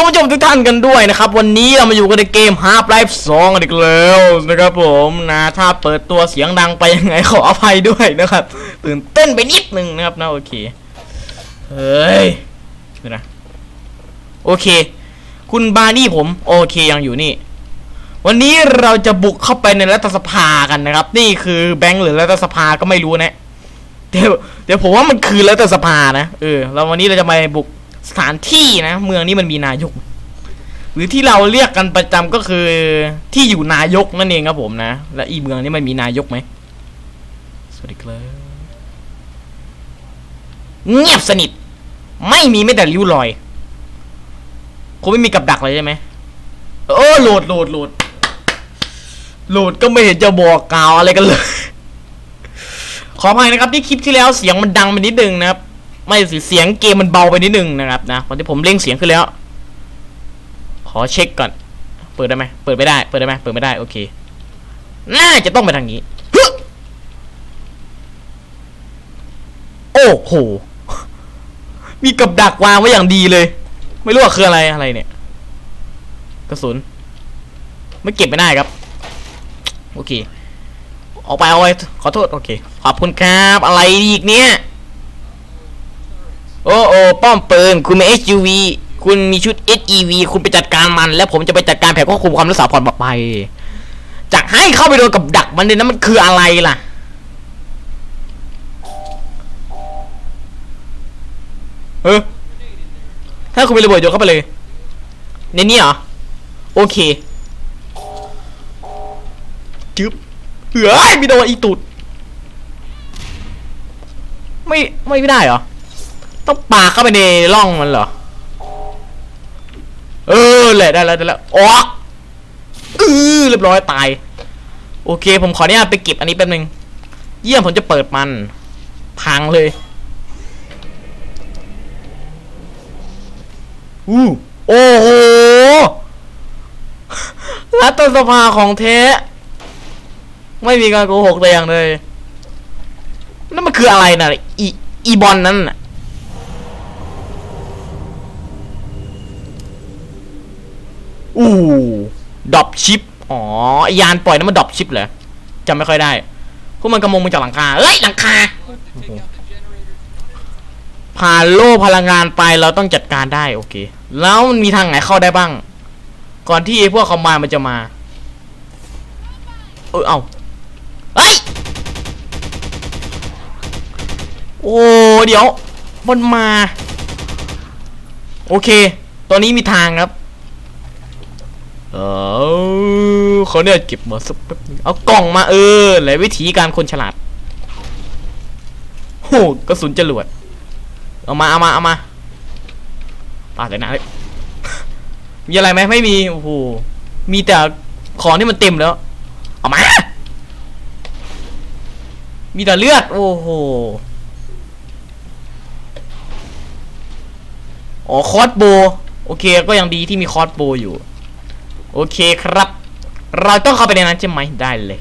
คุณผู้ชมทุกท่านกันด้วยนะครับ วันนี้เรามาอยู่กันในเกม Half Life 2กันอีกแล้วนะครับผมนะถ้าเปิดตัวเสียงดังไปยังไงขออภัยด้วยนะครับ ตื่นเต้นไปนิดนึงนะครับนะโอเคเฮ้ยเดี๋ยวนะโอเค คุณบาร์นี่ผม โอเคยังอยู่นี่ วันนี้เราจะบุกเข้าไปในรัฐสภากันนะครับ นี่คือแบงค์หรือรัฐสภาก็ไม่รู้นะเดี๋ยวเดี๋ยวผมว่ามันคือรัฐสภานะเออแล้ววันนี้เราจะมาบุก สถานที่นะ เมืองนี้มันมีนายก หรือที่เราเรียกกันประจำก็คือที่อยู่นายกนั่นเองครับผมนะ และอีเมืองนี้มันมีนายกไหมสวัสดีครับเงียบสนิท ไม่มีไม่แต่ริ้วรอยคงไม่มีกับดักเลยใช่ไหมโอ้โหลดโหลดโหลดโหลดก็ไม่เห็นจะบอกกล่าวอะไรกันเลย ขออภัยนะครับที่คลิปที่แล้วเสียงมันดังไปนิดนึงนะครับ ไม่สิเสียงเกมมันเบาไปนิดนึงนะครับนะวันที่ผมเร่งเสียงขึ้นแล้ว ขอเช็คก่อน เปิดได้ไหมเปิดไม่ได้ เปิดได้ไหมเปิดไม่ได้ โอเค น่าจะต้องไปทางนี้ โอ้โห มีกับดักวางไว้อย่างดีเลย ไม่รู้ว่าคืออะไรอะไรเนี่ย กระสุน ไม่เก็บไม่ได้ครับ โอเค ออกไปเอาไว้ขอโทษ โอเค ขอบคุณครับ อะไรอีกเนี่ย โอ้โอ้ป้อมปืนคุณมี SUV คุณมีชุด SEV คุณไปจัดการมัน แล้วผมจะไปจัดการแผนควบคุมความรักษาผ่อนปลอดภัยจากให้เข้าไปโดนกับดักมันเนี่ยนะมันคืออะไรล่ะ เออถ้าคุณมีระเบิดโยนเข้าไปเลย ในนี้เหรอ โอเคจึ๊บเฮ้ยมีโดนอีตุด ไม่ ไม่ได้เหรอ ต้องปาเข้าไปในร่องมันเหรอ เออแหละได้แล้วได้แล้วออเออเรียบร้อยตาย โอเค ผมขออนุญาตไปเก็บอันนี้แป๊บนึง เยี่ยมผมจะเปิดมัน พังเลยอู้โอ้โหรัฐสภาของแท้ไม่มีการโกหกแต่อย่างเลยนั่นมันคืออะไรนะอีอีบอลนั่นน่ะ อู้ดอปชิป อ๋อไอยานปล่อยนั้นมันดอปชิปเหรอจำไม่ค่อยได้ พวกมันกระมงมาจากหลังคา เอ้ย หลังคา ผ่านโล่พลังงานไปเราต้องจัดการได้ โอเค แล้วมันมีทางไหนเข้าได้บ้าง ก่อนที่พวกคอมมานมันจะมา เออเอาเฮ้ย โอ้ เดี๋ยว มันมา โอเค ตอนนี้มีทางครับ เออเขาเนี่ยเก็บมาสักแป๊บนึงเอากล่องมาเออหลายวิธีการคนฉลาดโหกระสุนจรวด เอามาเอามาเอามาปาดเลยนะมีอะไรไหมไม่มีโอ้โหมีแต่ของที่มันเต็มแล้ว เอามา มีแต่เลือด โอ้โหอ๋อคอร์สโบ โอเค ก็ยังดีที่มีคอร์สโบอยู่ โอเคครับ เราต้องเข้าไปในนั้นใช่ไหมได้เลย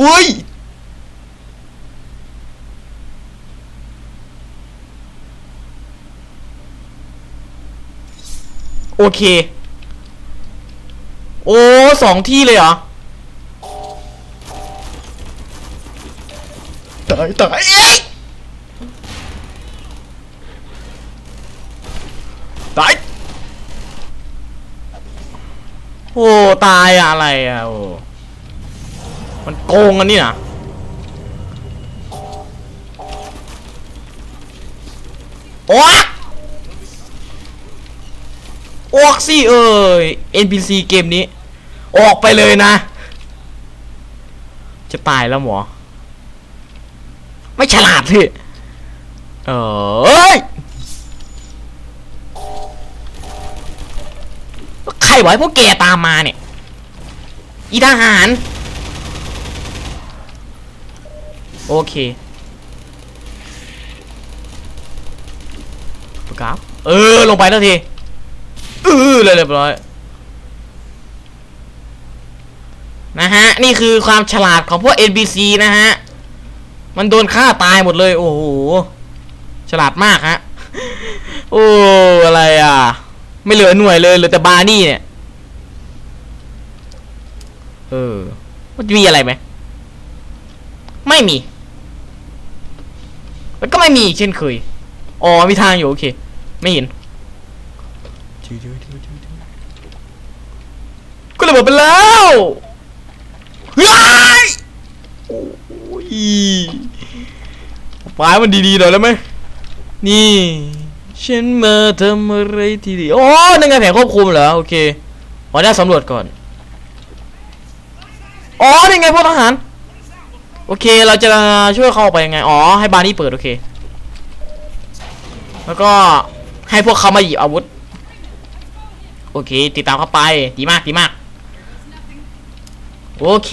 อุ้ยโอเค โอ้สองที่เลยเหรอตายตายเอ้ยตาย โอ้ตายอะไรอะโอ้มันโกงกันนี่นะโอ๊ะออกสิเอ้ย NPC เกมนี้ ออกไปเลยนะ จะตายแล้วหมอ ไม่ฉลาดพี่เอ้ย รไวะไอ้พวกแกตามมาเนี่ย อีทหาร โอเคครับเออ ลงไปแล้วทีเออเลยเรียบร้อย นะฮะ นี่คือความฉลาดของพวก NPC นะฮะ มันโดนฆ่าตายหมดเลย โอ้โห ฉลาดมากฮะ โอ้ อะไรอะ ไม่เหลือหน่วยเลยเหลือแต่บาร์นี่เนี่ย เออ มันจะมีอะไรไหม ไม่มีแล้วก็ไม่มีเช่นเคย อ๋อ มีทางอยู่โอเค ไม่เห็นก็เลยบอกไปแล้วเฮ้ยโอ้ยปลายมันดีๆหน่อยแล้วไหม นี่ ฉันมาทำอะไรที่ดีโอ้นั่นไงแผนควบคุมเหรอโอเคขอได้สำรวจก่อนอ๋อนี่ไงพวกทหารโอเคเราจะช่วยเขาออกไปยังไงอ๋อให้บาร์นี่เปิดโอเค แล้วก็ให้พวกเขามาหยิบอาวุธ โอเค ติดตามเข้าไปดีมากดีมาก โอเค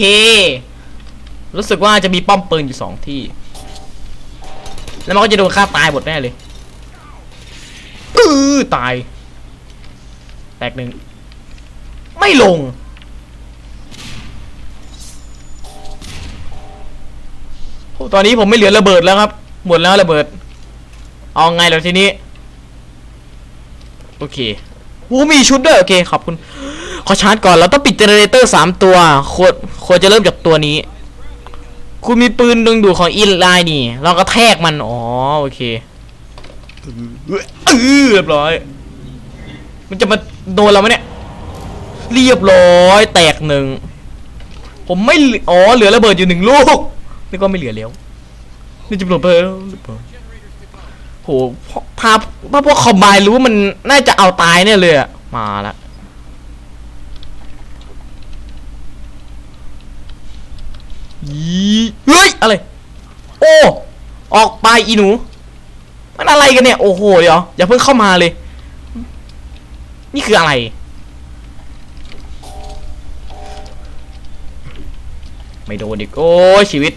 รู้สึกว่าจะมีป้อมปืนอยู่สองที่ แล้วมันก็จะโดนฆ่าตายหมดแน่เลย อือตาย แตกหนึ่ง ไม่ลง ตอนนี้ผมไม่เหลือระเบิดแล้วครับ หมดแล้วระเบิด เอาไงแล้วทีนี้ โอเคโอ้มีชุดด้วยโอเค ขอบคุณ ขอชาร์จก่อน เราต้องปิดเจเนเรเตอร์สามตัวควรควรจะเริ่มจากตัวนี้ คุณมีปืนดึงดูดของอินไลน์นี่ เราก็แทกมัน อ๋อ โอเค เออเรียบร้อย มันจะมาโดนเราไหมเนี่ย เรียบร้อย แตกหนึ่ง ผมไม่ อ๋อ เหลือระเบิดอยู่หนึ่งลูก นี่ก็ไม่เหลือแล้ว นี่จะระเบิดหรือเปล่าโหถ้าถ้าพวกคอมไบรู้มันน่าจะเอาตายเนี่ยเลยอะมาละยีเฮ้ย อะไร โอ้ ออกไปอีหนู มันอะไรกันเนี่ย โอ้โห เดี๋ยว อย่าเพิ่งเข้ามาเลย นี่คืออะไร ไม่โดนอีก โอ้ชีวิต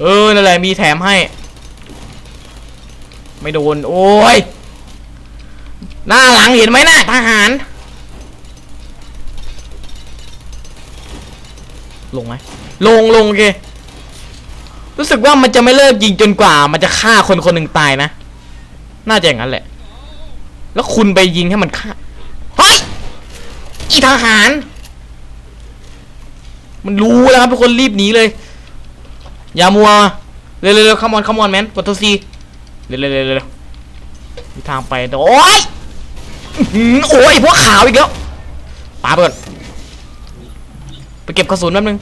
เออ นั่นแหละ มีแถมให้ ไม่โดน โอ้ย หน้าหลังเห็นไหมนะ่ะทหาร ลงไหม ลงลงโอเค รู้สึกว่ามันจะไม่เลิกยิงจนกว่า มันจะฆ่าคนคนหนึ่งตายนะ น่าจะอย่างนั้นแหละ แล้วคุณไปยิงให้มันฆ่า เฮ้ย อีทหาร มันรู้แล้วครับทุกคนรีบหนีเลย อย่ามัว เร็วๆเร็วคัมอนคัมอนแมนกดตัวซีเร็วๆเร็วๆเร็วๆมีทางไปแต่โอ้ยโอ้ยพวกขาวอีกแล้วปาไปก่อนไปเก็บกระสุนแป๊บนึง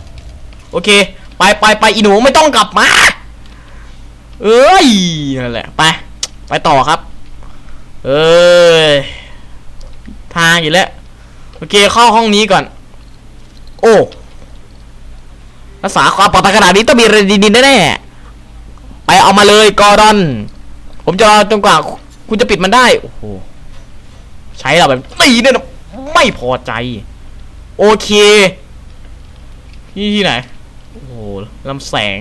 โอเค ไปไปไปอีหนูไม่ต้องกลับมา เอ้ยนั่นแหละไป ไปต่อครับ เอ้ยทางอยู่แล้วโอเคเข้าห้องนี้ก่อน โอ้รักษาความปลอดภัยขนาดนี้ต้องมีอะไรดีๆแน่ๆไปเอามาเลยกอร์ดอน ผมจะรอจนกว่าคุณจะปิดมันได้ โอ้โห ใช้เราแบบตีเนี่ยนะไม่พอใจ โอเค นี่ที่ไหน ลำแสง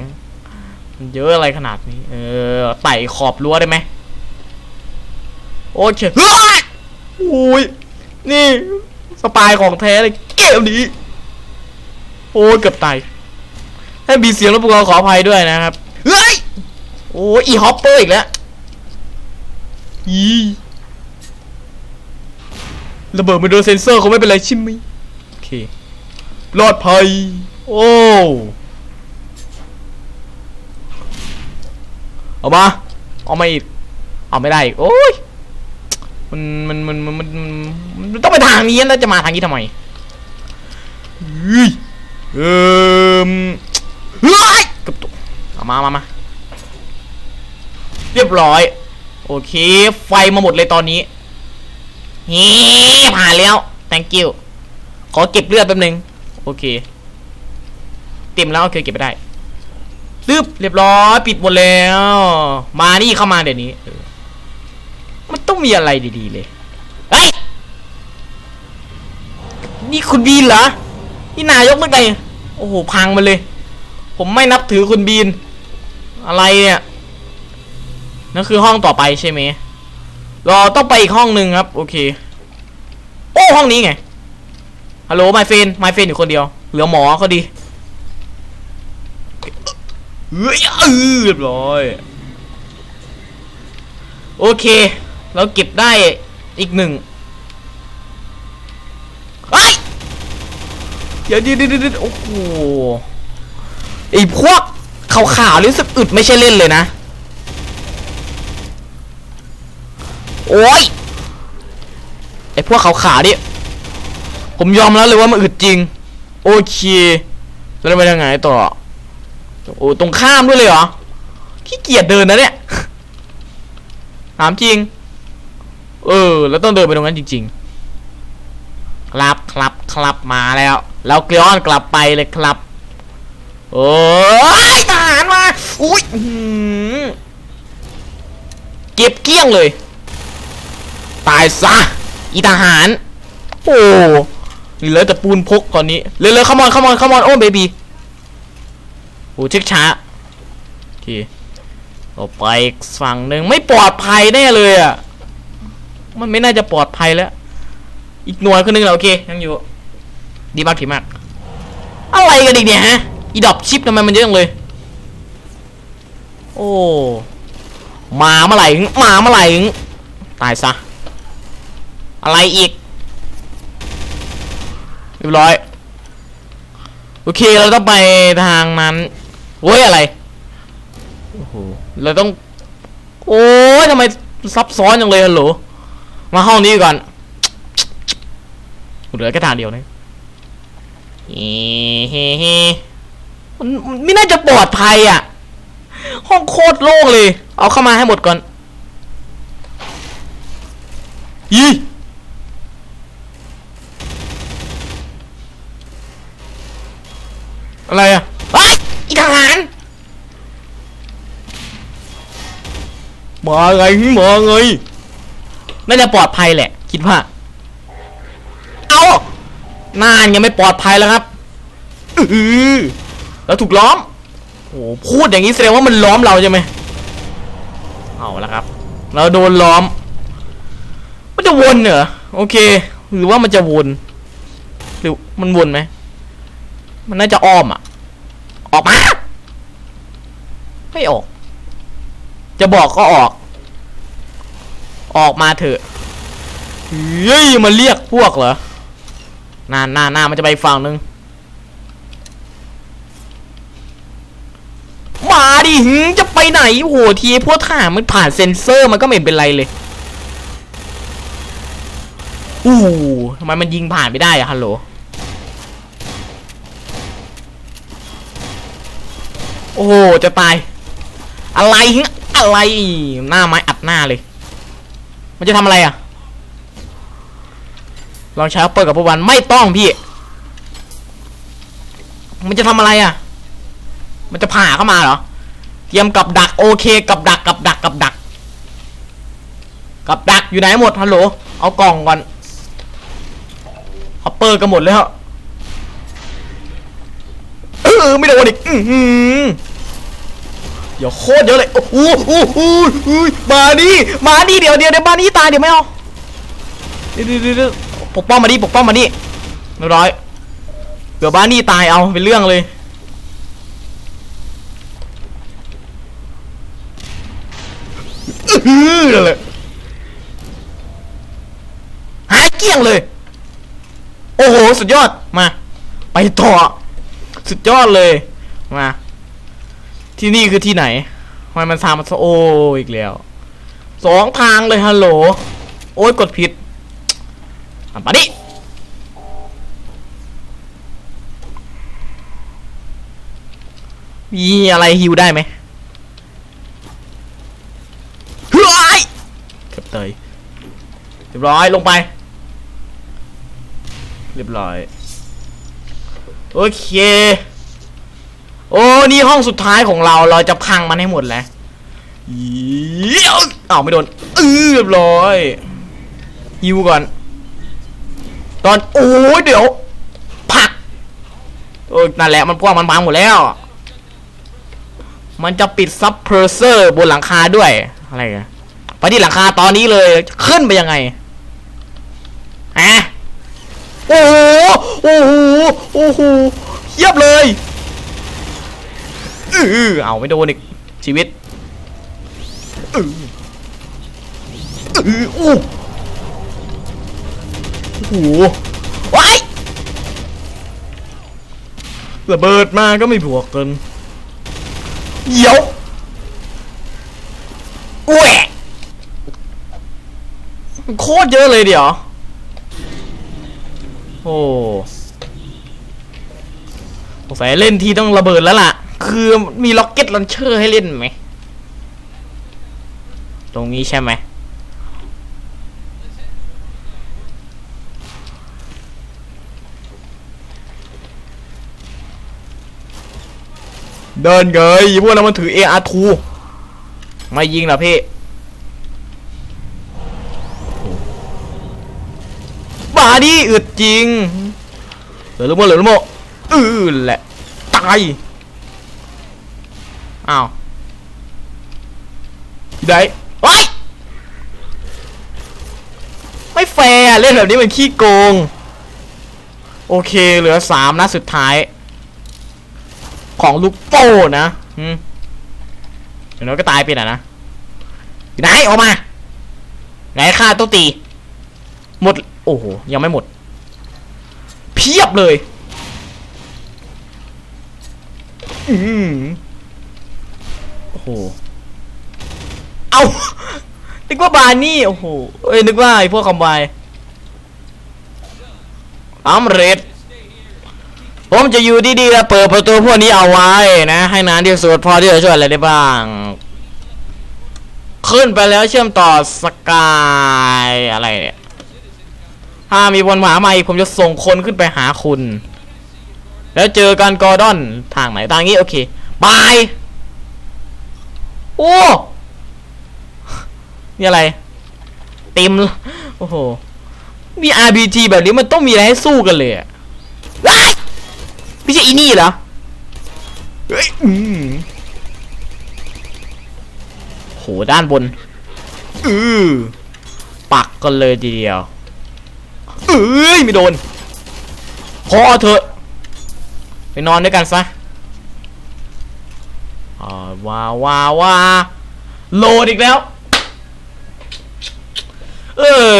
มันเยอะอะไรขนาดนี้ เออ ไต่ขอบรั้วได้ไหม โอเคเฮ้ยโอ้ย นี่ สปายของแท้เลยเกมนี้ โอ้ยเกือบตายถ้ามีเสียงรบกวนขออภัยด้วยนะครับ เฮ้ย โอ้ยอีฮอปเปอร์อีกแล้ว อีระเบิดมันโดนเซนเซอร์เขาไม่เป็นไรใชิมไหมโอเคปลอดภัย โอ้ เอามาเอามาอีกเอาไม่ได้อีกโอ้ยมันมันมันมันมันมันต้องไปทางนี้แล้วจะมาทางนี้ทำไมเฮ้ยเอมเฮ้ยกับตกเอามามามาเรียบร้อย โอเค ไฟมาหมดเลยตอนนี้เฮ้ผ่านแล้ว thank you ขอเก็บเลือดแป๊บนึง โอเค เต็มแล้วโอเคเก็บไปได้ ตึ๊บเรียบร้อยปิดหมดแล้ว มานี่เข้ามาเดี๋ยวนี้มันต้องมีอะไรดีๆเลยเฮ้ยนี่คุณบีนเหรอ นี่นายกเมื่อไงโอ้โห พังมาเลย ผมไม่นับถือคุณบีน อะไรเนี่ย นั่นคือห้องต่อไปใช่ไหมเราต้องไปอีกห้องหนึ่งครับ โอเค โอ้ห้องนี้ไง ฮัลโหลไมเฟนไมเฟนอยู่คนเดียว เหลือหมอเขาดี เฮ้ยเออเรียบร้อย โอเค เราเก็บได้อีกหนึ่งเฮ้เดี๋ยวเดี๋ยวเดี๋ยวเดี๋ยวโอ้โหไอ้พวกขาวๆนี่รู้สึกอึดไม่ใช่เล่นเลยนะ โอ้ยไอ้พวกขาวๆนี่ผมยอมแล้วเลยว่ามันอึดจริง โอเค แล้วไปยังไงต่อ โอ้ตรงข้ามด้วยเลยเหรอขี้เกียจเดินนะเนี่ยถามจริง เออ แล้วต้องเดินไปตรงนั้นจริง ๆ ครับครับครับมาแล้วแล้วย้อนกลับไปเลยครับ โอ้ยทหารมาอุ้ยเก็บเกลี้ยงเลย ตายซะอีทหาร โอ้เหลือแต่ปูนพกตอนนี้เร็วๆเข้ามอนเข้ามอนเข้ามอนโอ้เบบี้ โอ้เช็คช้าโอเคต่อไปอีกฝั่งหนึ่งไม่ปลอดภัยแน่เลยอะ มันไม่น่าจะปลอดภัยแล้ว อีกหน่วยคนหนึงแล้วโอเคยังอยู่ ดีมากดีมาก อะไรกันอีกเนี่ยฮะ อีดอบชิปทำไมมันเยอะจังเลย โอ้มาเมื่อไหร่มาเมื่อไหร่ตายซะ อะไรอีก เรียบร้อย โอเคเราต้องไปทางนั้น โอ้ยอะไร โอ้โหเราต้อง โอ้ยทำไมซับซ้อนจังเลยฮัลโหล มาห้องนี้ก่อนเหลือแค่ทางเดียวนะเฮ้เฮ้เฮ้มันมันไม่น่าจะปลอดภัยอะ ห้องโคตรโล่งเลย เอาเข้ามาให้หมดก่อนยี่อะไรอะ อีทหารมาไงมาไงน่าจะปลอดภัยแหละ คิดว่า เอานานยังไม่ปลอดภัยแล้วครับอือแล้วถูกล้อมโอ้โหพูดอย่างนี้แสดงว่ามันล้อมเราใช่ไหมเอาละครับ เราโดนล้อม มันจะวนเหรอโอเค หรือว่ามันจะวน หรือมันวนไหมมันน่าจะอ้อมอะ ออกมา ไม่ออก จะบอกก็ออก ออกมาเถอะเฮ้ยมันเรียกพวกเหรอหน้าหน้าหน้ามันจะไปฝั่งนึง มาดิหึจะไปไหนโอ้โหทีพวกทหามันผ่านเซ็นเซอร์มันก็ไม่เป็นไรเลยอู้ทำไมมันยิงผ่านไม่ได้อะฮัลโหล อ้โหจะตาย อะไรอะไรหน้าไม้อัดหน้าเลย มันจะทำอะไรอะ ลองใช้เปิดกับพวกวันไม่ต้องพี่ มันจะทำอะไรอะ มันจะผ่าเข้ามาเหรอ เตรียมกับดักโอเคกับดักกับดักกับดัก กับดักอยู่ไหนหมดฮัลโหลเอากล่องก่อนฮอปเปอร์ก็หมดแล้วเออไม่โดนอีกอื้อหือเดี๋ยวโคตรเยอะเลยโอ้โหโอ้โหโอ้โหมาดิมาดิเดี๋ยวเดี๋ยวเดี๋ยวมาดิตายเดี๋ยวไม่เอาเดี๋ยวเดี๋ยวเดี๋ยวเดี๋ยวปกป้องมาดิปกป้องมาดิเรียบร้อยเดี๋ยวบ้านนี่ตายเอาเป็นเรื่องเลยอื้อนั่นแหละหายเกลี้ยงเลย โอ้โห สุดยอดมา ไปต่อ สุดยอดเลย มา ที่นี่คือที่ไหนทำไมมันทางมันโอ้อีกแล้วสองทางเลยฮัลโหล โอ้ยกดผิดอะมาดิมีอะไรฮิวได้ไหมเฮ้ยเกือบเตยเรียบร้อยลงไป เรียบร้อย โอเค โอ้นี่ห้องสุดท้ายของเราเราจะพังมันให้หมดแล้วเอ้าวไม่โดนเออเรียบร้อยฮิวก่อน ตอนโอ้ยเดี๋ยวผักโอ้นั่นแหละมันพวกมันพังหมดแล้ว มันจะปิดซับเพรสเซอร์บนหลังคาด้วยอะไรกันไปที่หลังคาตอนนี้เลย ขึ้นไปยังไงอะโอ้โหโอ้โห โอ้โหเยียบเลยอือเอาไม่โดนอีกชีวิตอื้ออออโอ้โหว้ายระเบิดมาก็ไม่บวกกันเดี๋ยวแหวะโคตรเยอะเลยเดี๋ยวโอ้ สัยเล่นที่ต้องระเบิดแล้วล่ะ คือมีล็อกเก็ตลันเชอร์ให้เล่นไหม ตรงนี้ใช่ไหมเดินเกยพวกนั้นมันถือ AR2 ม่ยิงเหรอพี่บาดิอึดจริงเหลือลูกโมเหลือลูกโมอือแหละ อ้าวที่ไหนว้ายไม่แฟร์เล่นแบบนี้มันขี้โกง โอเคเหลือสามนัดสุดท้าย ของลูกโป้นะอืมเดี๋ยวน้อยก็ตายไปน่ะนะอยู่ไหนออกมา ไหนฆ่าตัวตี หมด โอ้โห ยังไม่หมด เพียบเลย อืมโอ้โห เอา นึกว่าบาร์นี่ โอ้โห เอ้ย นึกว่าไอ้พวกคอมไบอัมเรดผมจะอยู่ดีๆแล้วเปิดประตูพวกนี้เอาไว้นะ ให้นานที่สุดพอที่จะช่วยอะไรได้บ้าง ขึ้นไปแล้วเชื่อมต่อสกายอะไรเนี่ย ถ้ามีบนหมาใหม่ผมจะส่งคนขึ้นไปหาคุณ แล้วเจอกันกอร์ดอนทางไหนทางนี้โอเคบายโอ้นี่อะไร เต็มโอ้โหมี RPG แบบนี้มันต้องมีอะไรให้สู้กันเลยอะว้ายไม่ใช่อีนี่เหรอเฮ้ยอืมโหด้านบนอือปักกันเลยทีเดียวเอ้ยไม่โดน พอเถอะ ไปนอนด้วยกันซะว้าว้าว้าโหลดอีกแล้ว เออ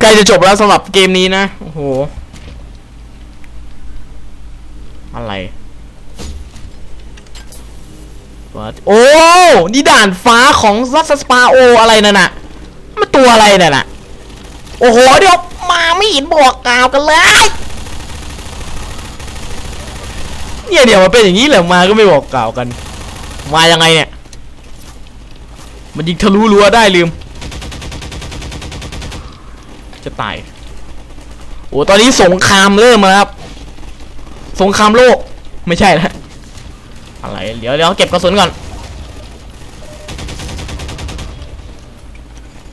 ใกล้จะจบแล้วสำหรับเกมนี้นะ โอ้โห อะไรโอ้ นี่ด่านฟ้าของซัสสปาโออะไรนั่นน่ะ มันตัวอะไรนั่นน่ะ โอ้โห เดี๋ยวมาไม่เห็นบอกกล่าวกันเลย เนี่ยเดี๋ยวมันเป็นอย่างนี้แหละมาก็ไม่บอกกล่าวกัน มายังไงเนี่ย มันยิงทะลุรั้วได้ลืม จะตายโอ้ตอนนี้สงครามเริ่มแล้วครับ สงครามโลกไม่ใช่แล้วอะไรเดี๋ยวเดี๋ยวเก็บกระสุนก่อน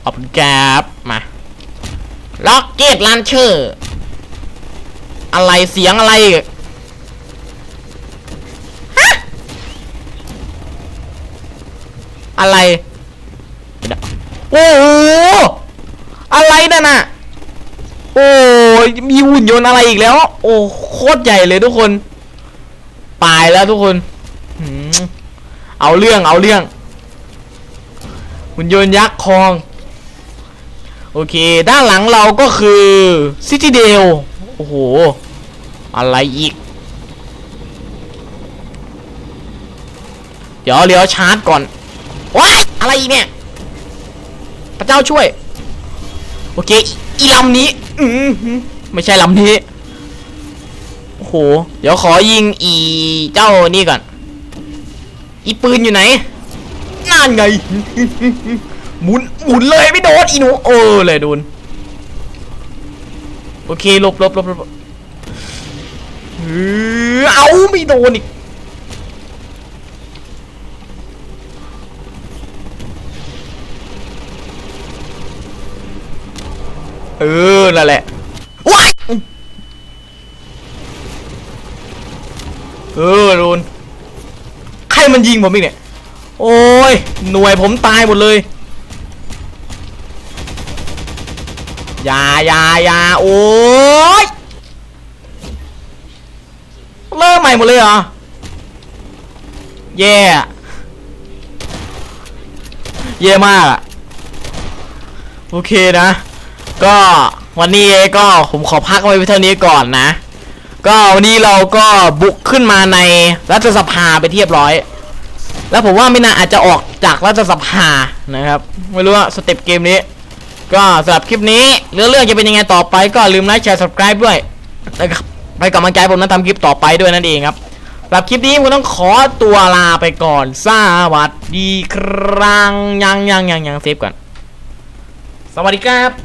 เอาแก๊บมาล็อกเก็ตลันเชอร์ อะไรเสียงอะไรอีกฮะ อะไรโอ้โหอะไรนั่นน่ะโอ้มีหุ่นยนต์อะไรอีกแล้ว โอ้โคตรใหญ่เลยทุกคนตายแล้วทุกคนเอาเรื่องเอาเรื่อง หุ่นยนต์ยักษ์คอง โอเค ด้านหลังเราก็คือซิตี้เดลโอ้โห อะไรอีก เดี๋ยวเดี๋ยวชาร์จก่อน ว้าอะไรเนี่ย พระเจ้าช่วย โอเค อีลำนี้ อืไม่ใช่ลำนี้ โอ้โห เดี๋ยวขอยิงอีเจ้านี่ก่อน อีปืนอยู่ไหนนั่นไง หมุน หมุนเลยไม่โดนอีหนู เออเลยโดน โอเคลบลบลบลบเออเอาไม่โดนอีก เออ นั่นแหละว้ายเออโดนใครมันยิงผมอีกเนี่ย โอ้ย หน่วยผมตายหมดเลยอย่าอย่าอย่าโอ้ยเริ่มใหม่หมดเลยเหรอ แย่อะแย่มากอะโอเคนะ ก็วันนี้ก็ผมขอพักไว้เท่านี้ก่อนนะ ก็วันนี้เราก็บุกขึ้นมาในรัฐสภาไปเทียบร้อย แล้วผมว่าไม่น่าอาจจะออกจากรัฐสภานะครับ ไม่รู้ว่าสเต็ปเกมนี้ ก็สำหรับคลิปนี้เรื่องเรื่องจะเป็นยังไงต่อไปก็ลืมไลค์แชร์ subscribe ด้วยนะครับไปกำลังใจผมนั้นทำคลิปต่อไปด้วยนั่นเองครับสำหรับคลิปนี้ผมต้องขอตัวลาไปก่อนสวัสดีครั้งยังยังยังยังเซฟก่อนสวัสดีครับ